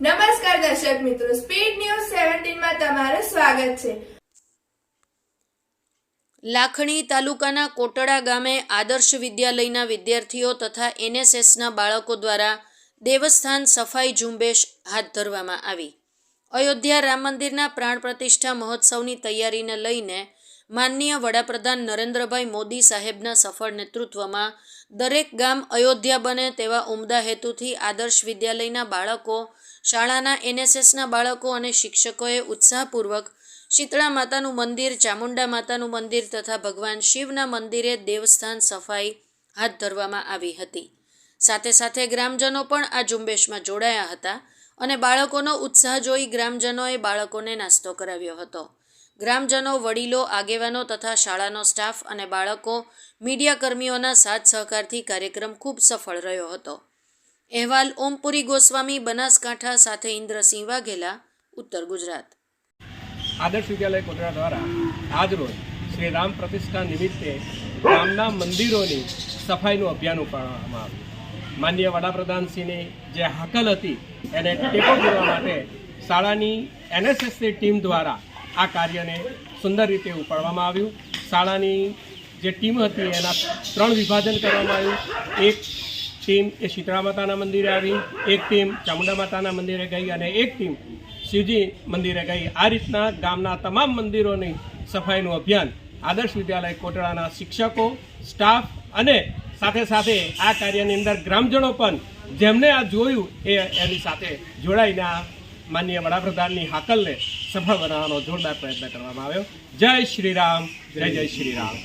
નમસ્કાર દર્શક મિત્રો સ્પીડ ન્યૂઝ સેવન્ટીનમાં તમારું સ્વાગત છે. લાખણી તાલુકાના કોટડા ગામે આદર્શ વિદ્યાલયના વિદ્યાર્થીઓ તથા એનએસએસના બાળકો દ્વારા દેવસ્થાન સફાઈ ઝુંબેશ હાથ ધરવામાં આવી. અયોધ્યા રામ મંદિરના પ્રાણ પ્રતિષ્ઠા મહોત્સવની તૈયારીને લઈને માનનીય વડાપ્રધાન નરેન્દ્રભાઈ મોદી સાહેબના સફળ નેતૃત્વમાં દરેક ગામ અયોધ્યા બને તેવા ઉમદા હેતુથી આદર્શ વિદ્યાલયના બાળકો, શાળાના એનએસએસના બાળકો અને શિક્ષકોએ ઉત્સાહપૂર્વક શીતળા માતાનું મંદિર, ચામુંડા માતાનું મંદિર તથા ભગવાન શિવના મંદિરે દેવસ્થાન સફાઈ હાથ ધરવામાં આવી હતી. સાથે સાથે ગ્રામજનો પણ આ ઝુંબેશમાં જોડાયા હતા અને બાળકોનો ઉત્સાહ જોઈ ગ્રામજનોએ બાળકોને નાસ્તો કરાવ્યો હતો. ગ્રામજનો, વડીલો, આગેવાનો તથા શાળાનો સ્ટાફ અને બાળકો મીડિયાકર્મીઓના સાથ સહકારથી કાર્યક્રમ ખૂબ સફળ રહ્યો હતો. અહેવાલ ઓમપુરી ગોસ્વામી, બનાસકાંઠા સાથે ઇન્દ્રસિંહ વાઘેલા, ઉત્તર ગુજરાત. આદર્શ વિદ્યાલય કોટડા દ્વારા આજરોજ શ્રી રામ પ્રતિષ્ઠા નિમિત્તે ગામના મંદિરોની સફાઈનું અભિયાન ઉપાડવામાં આવ્યું. માનનીય વડાપ્રધાનશ્રીની જે હાકલ હતી, એને ટેકો કરવા માટે શાળાની એનએસએસની ટીમ દ્વારા આ કાર્યને સુંદર રીતે ઉપાડવામાં આવ્યું. શાળાની જે ટીમ હતી, એના ત્રણ વિભાજન કરવામાં આવ્યું. એક ટીમ એ શીતળા માતાના મંદિરે આવી, એક ટીમ ચામુંડા માતાના મંદિરે ગઈ અને એક ટીમ શિવજી મંદિરે ગઈ. આ રીતના ગામના તમામ મંદિરોની સફાઈનું અભિયાન આદર્શ વિદ્યાલય કોટડાના શિક્ષકો, સ્ટાફ અને સાથે સાથે આ કાર્યની અંદર ગ્રામજનો પણ જેમને આ જોયું એ એની સાથે જોડાઈને આ માનનીય વડાપ્રધાનની હાકલને સફળ બનાવવાનો જોરદાર પ્રયત્ન કરવામાં આવ્યો. જય શ્રી રામ જય જય શ્રી રામ